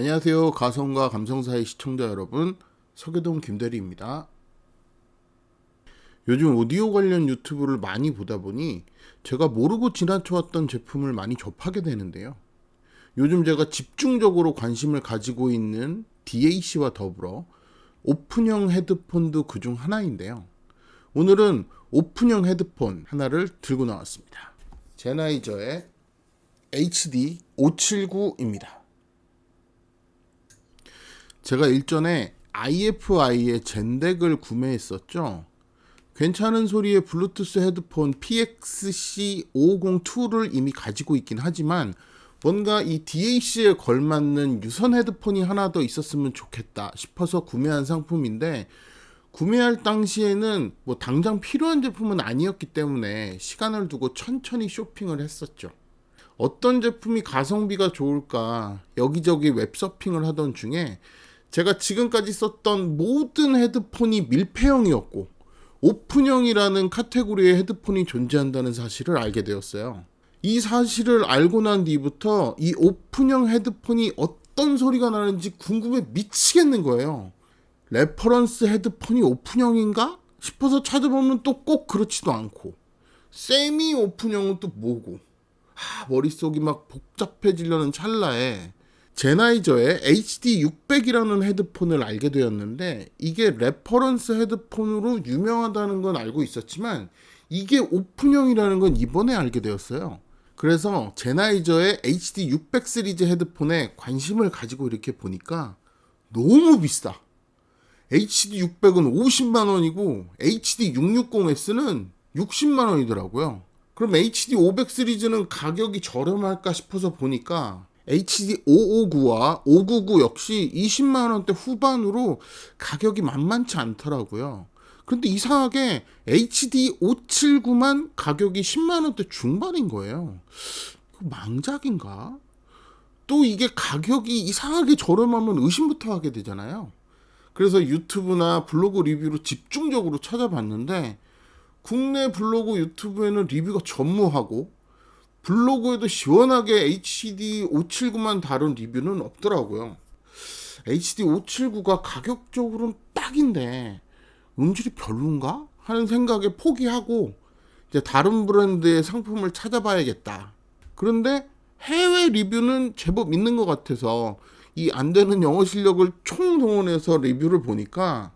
안녕하세요. 가성과 감성사의 시청자 여러분, 서계동 김대리입니다. 요즘 오디오 관련 유튜브를 많이 보다 보니 제가 모르고 지나쳐왔던 제품을 많이 접하게 되는데요. 요즘 제가 집중적으로 관심을 가지고 있는 DAC와 더불어 오픈형 헤드폰도 그 중 하나인데요. 오늘은 오픈형 헤드폰 하나를 들고 나왔습니다. 제나이저의 HD 579입니다. 제가 일전에 IFI의 젠덱을 구매했었죠. 괜찮은 소리의 블루투스 헤드폰 PXC502를 이미 가지고 있긴 하지만 뭔가 이 DAC에 걸맞는 유선 헤드폰이 하나 더 있었으면 좋겠다 싶어서 구매한 상품인데 구매할 당시에는 뭐 당장 필요한 제품은 아니었기 때문에 시간을 두고 천천히 쇼핑을 했었죠. 어떤 제품이 가성비가 좋을까 여기저기 웹서핑을 하던 중에 제가 지금까지 썼던 모든 헤드폰이 밀폐형이었고 오픈형이라는 카테고리의 헤드폰이 존재한다는 사실을 알게 되었어요. 이 사실을 알고 난 뒤부터 이 오픈형 헤드폰이 어떤 소리가 나는지 궁금해 미치겠는 거예요. 레퍼런스 헤드폰이 오픈형인가 싶어서 찾아보면 또 꼭 그렇지도 않고 세미 오픈형은 또 뭐고 하, 머릿속이 막 복잡해지려는 찰나에 제나이저의 HD600이라는 헤드폰을 알게 되었는데 이게 레퍼런스 헤드폰으로 유명하다는 건 알고 있었지만 이게 오픈형이라는 건 이번에 알게 되었어요. 그래서 제나이저의 HD600 시리즈 헤드폰에 관심을 가지고 이렇게 보니까 너무 비싸. HD600은 50만 원이고 HD660S는 60만 원이더라고요. 그럼 HD500 시리즈는 가격이 저렴할까 싶어서 보니까 HD559와 599 역시 20만 원대 후반으로 가격이 만만치 않더라고요. 근데 이상하게 HD579만 가격이 10만 원대 중반인 거예요. 망작인가? 또 이게 가격이 이상하게 저렴하면 의심부터 하게 되잖아요. 그래서 유튜브나 블로그 리뷰로 집중적으로 찾아봤는데 국내 블로그 유튜브에는 리뷰가 전무하고 블로그에도 시원하게 HD 579만 다룬 리뷰는 없더라고요. HD 579가 가격적으로는 딱인데 음질이 별론가 하는 생각에 포기하고 이제 다른 브랜드의 상품을 찾아봐야겠다. 그런데 해외 리뷰는 제법 있는 것 같아서 이 안 되는 영어 실력을 총동원해서 리뷰를 보니까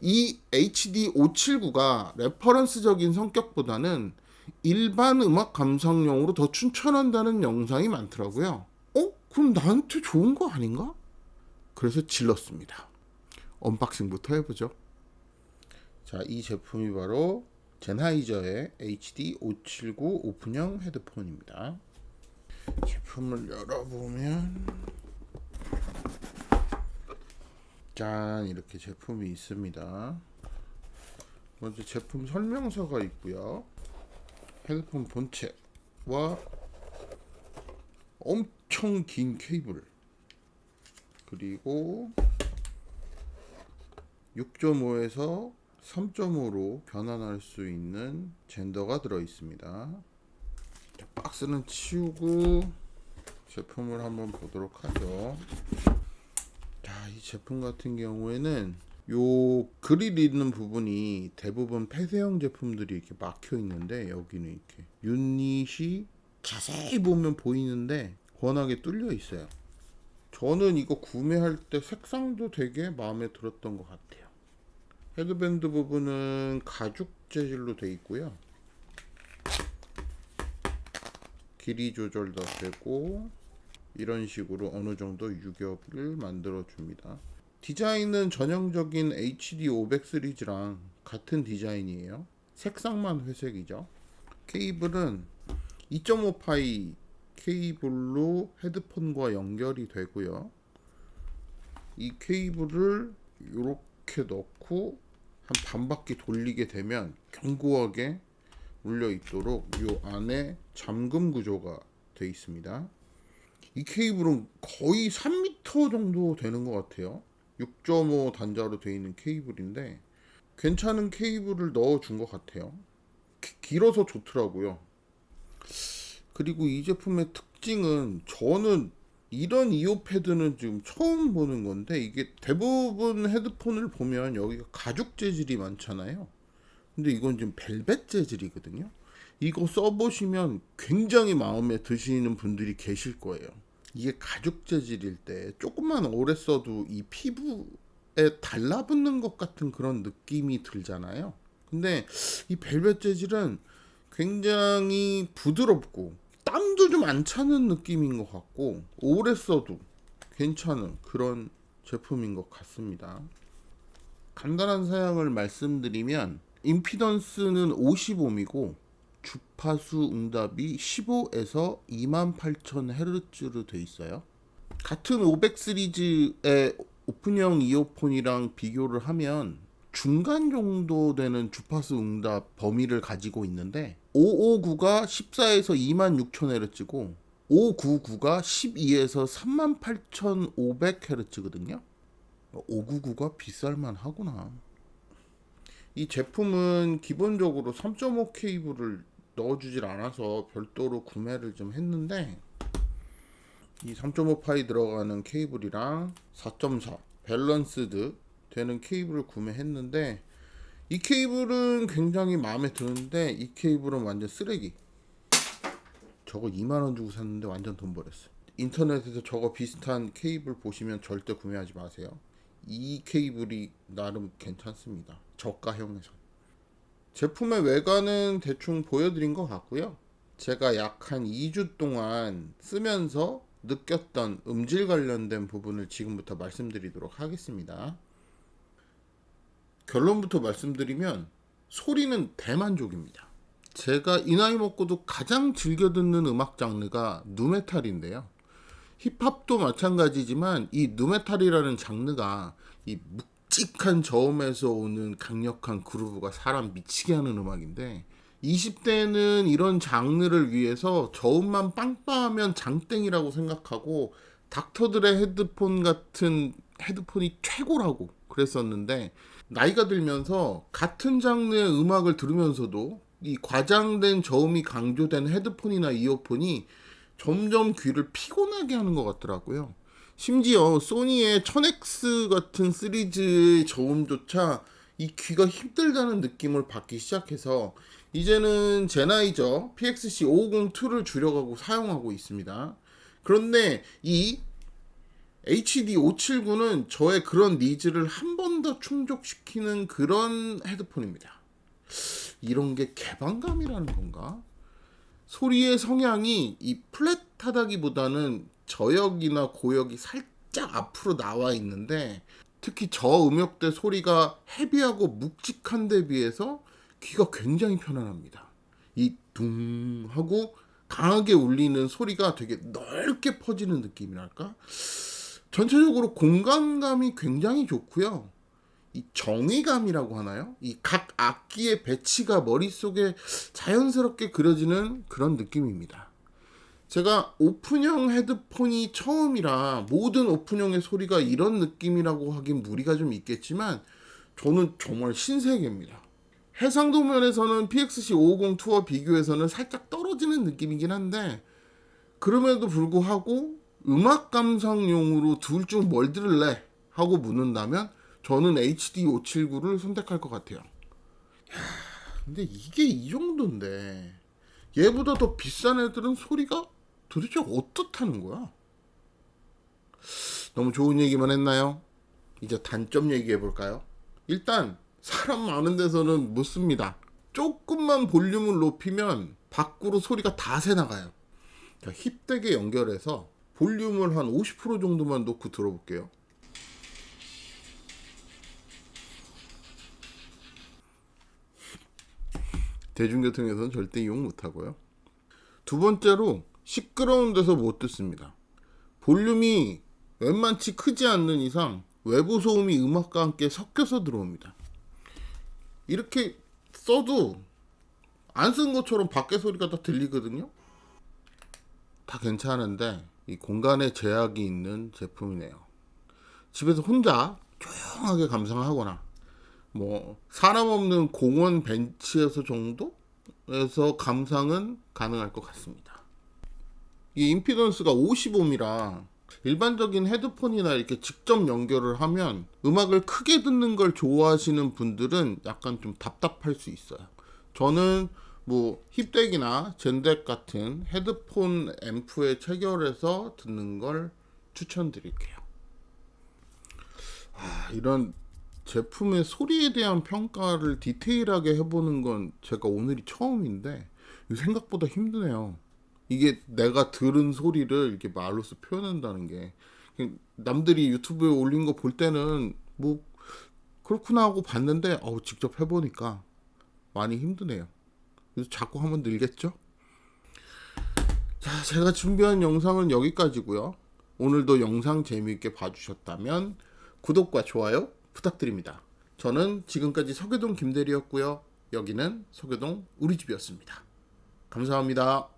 이 HD 579가 레퍼런스적인 성격보다는 일반 음악 감상용으로 더 추천한다는 영상이 많더라고요. 어? 그럼 나한테 좋은 거 아닌가? 그래서 질렀습니다. 언박싱부터 해보죠. 자, 이 제품이 바로 젠하이저의 HD 579 오픈형 헤드폰입니다. 제품을 열어보면 짠 이렇게 제품이 있습니다. 먼저 제품 설명서가 있고요. 헤드폰 본체와 엄청 긴 케이블 그리고 6.5에서 3.5로 변환할 수 있는 젠더가 들어 있습니다. 박스는 치우고 제품을 한번 보도록 하죠. 자, 이 제품 같은 경우에는 요 그릴 있는 부분이 대부분 폐쇄형 제품들이 이렇게 막혀 있는데 여기는 이렇게 유닛이 자세히 보면 보이는데 워낙에 뚫려 있어요. 저는 이거 구매할 때 색상도 되게 마음에 들었던 것 같아요. 헤드밴드 부분은 가죽 재질로 되어 있고요. 길이 조절도 되고 이런 식으로 어느 정도 유격을 만들어 줍니다. 디자인은 전형적인 HD 500 시리즈랑 같은 디자인이에요. 색상만 회색이죠. 케이블은 2.5파이 케이블로 헤드폰과 연결이 되고요. 이 케이블을 이렇게 넣고 한 반바퀴 돌리게 되면 견고하게 물려 있도록 이 안에 잠금 구조가 되어 있습니다. 이 케이블은 거의 3m 정도 되는 것 같아요. 6.5 단자로 되어 있는 케이블인데 괜찮은 케이블을 넣어 준 것 같아요. 기, 길어서 좋더라고요. 그리고 이 제품의 특징은 저는 이런 이오 패드는 지금 처음 보는 건데 이게 대부분 헤드폰을 보면 여기가 가죽 재질이 많잖아요. 근데 이건 지금 벨벳 재질이거든요. 이거 써보시면 굉장히 마음에 드시는 분들이 계실 거예요. 이게 가죽 재질일 때 조금만 오래 써도 이 피부에 달라붙는 것 같은 그런 느낌이 들잖아요. 근데 이 벨벳 재질은 굉장히 부드럽고 땀도 좀 안 차는 느낌인 것 같고 오래 써도 괜찮은 그런 제품인 것 같습니다. 간단한 사양을 말씀드리면 임피던스는 50옴이고 주파수 응답이 15에서 28,000Hz로 돼 있어요. 같은 500 시리즈의 오픈형 이어폰이랑 비교를 하면 중간 정도 되는 주파수 응답 범위를 가지고 있는데 559가 14에서 26,000Hz고 599가 12에서 38,500Hz거든요. 599가 비쌀만 하구나. 이 제품은 기본적으로 3.5 케이블을 넣어주질 않아서 별도로 구매를 좀 했는데 이 3.5 파이 들어가는 케이블이랑 4.4 밸런스드 되는 케이블을 구매했는데 이 케이블은 굉장히 마음에 드는데 이 케이블은 완전 쓰레기. 저거 2만원 주고 샀는데 완전 돈 버렸어 인터넷에서 저거 비슷한 케이블 보시면 절대 구매하지 마세요. 이 케이블이 나름 괜찮습니다. 저가형에서 제품의 외관은 대충 보여드린 것 같고요 제가 약 한 2주 동안 쓰면서 느꼈던 음질 관련된 부분을 지금부터 말씀드리도록 하겠습니다. 결론부터 말씀드리면 소리는 대만족입니다. 제가 이 나이 먹고도 가장 즐겨 듣는 음악 장르가 누메탈인데요. 힙합도 마찬가지지만 이 누메탈이라는 장르가 이 묵직한 저음에서 오는 강력한 그루브가 사람 미치게 하는 음악인데 20대는 이런 장르를 위해서 저음만 빵빵하면 장땡이라고 생각하고 닥터들의 헤드폰 같은 헤드폰이 최고라고 그랬었는데 나이가 들면서 같은 장르의 음악을 들으면서도 이 과장된 저음이 강조된 헤드폰이나 이어폰이 점점 귀를 피곤하게 하는 것 같더라고요. 심지어 소니의 1000X 같은 시리즈의 저음조차 이 귀가 힘들다는 느낌을 받기 시작해서 이제는 제 나이죠. PXC 502를 줄여가고 사용하고 있습니다. 그런데 이 HD 579는 저의 그런 니즈를 한 번 더 충족시키는 그런 헤드폰입니다. 이런 게 개방감이라는 건가? 소리의 성향이 이 플랫하다기보다는 저역이나 고역이 살짝 앞으로 나와 있는데 특히 저 음역대 소리가 헤비하고 묵직한 데 비해서 귀가 굉장히 편안합니다. 이 둥 하고 강하게 울리는 소리가 되게 넓게 퍼지는 느낌이랄까? 전체적으로 공간감이 굉장히 좋고요. 이 정의감이라고 하나요? 이 각 악기의 배치가 머릿속에 자연스럽게 그려지는 그런 느낌입니다. 제가 오픈형 헤드폰이 처음이라 모든 오픈형의 소리가 이런 느낌이라고 하긴 무리가 좀 있겠지만 저는 정말 신세계입니다. 해상도 면에서는 PXC 550 2와 비교해서는 살짝 떨어지는 느낌이긴 한데 그럼에도 불구하고 음악 감상용으로 둘 중 뭘 들을래? 하고 묻는다면 저는 HD 579를 선택할 것 같아요. 야, 근데 이게 이 정도인데 얘보다 더 비싼 애들은 소리가 도대체 어떻다는 거야? 너무 좋은 얘기만 했나요? 이제 단점 얘기해 볼까요? 일단 사람 많은 데서는 못 씁니다. 조금만 볼륨을 높이면 밖으로 소리가 다 새 나가요. 자, 힙되게 연결해서 볼륨을 한 50% 정도만 놓고 들어볼게요. 대중교통에서는 절대 이용 못하고요. 두 번째로 시끄러운 데서 못 듣습니다. 볼륨이 웬만치 크지 않는 이상 외부 소음이 음악과 함께 섞여서 들어옵니다. 이렇게 써도 안 쓴 것처럼 밖에 소리가 다 들리거든요. 다 괜찮은데 이 공간에 제약이 있는 제품이네요. 집에서 혼자 조용하게 감상하거나 뭐 사람 없는 공원 벤치에서 정도에서 감상은 가능할 것 같습니다. 이 임피던스가 50옴이라 일반적인 헤드폰이나 이렇게 직접 연결을 하면 음악을 크게 듣는 걸 좋아하시는 분들은 약간 좀 답답할 수 있어요. 저는 뭐 힙덱이나 젠덱 같은 헤드폰 앰프에 체결해서 듣는 걸 추천드릴게요. 아, 이런 제품의 소리에 대한 평가를 디테일하게 해보는 건 제가 오늘이 처음인데 생각보다 힘드네요. 이게 내가 들은 소리를 이렇게 말로써 표현한다는 게 남들이 유튜브에 올린 거 볼 때는 뭐 그렇구나 하고 봤는데 어우 직접 해보니까 많이 힘드네요. 그래서 자꾸 하면 늘겠죠? 자, 제가 준비한 영상은 여기까지고요. 오늘도 영상 재미있게 봐주셨다면 구독과 좋아요 부탁드립니다. 저는 지금까지 서교동 김대리였고요. 여기는 서교동 우리 집이었습니다. 감사합니다.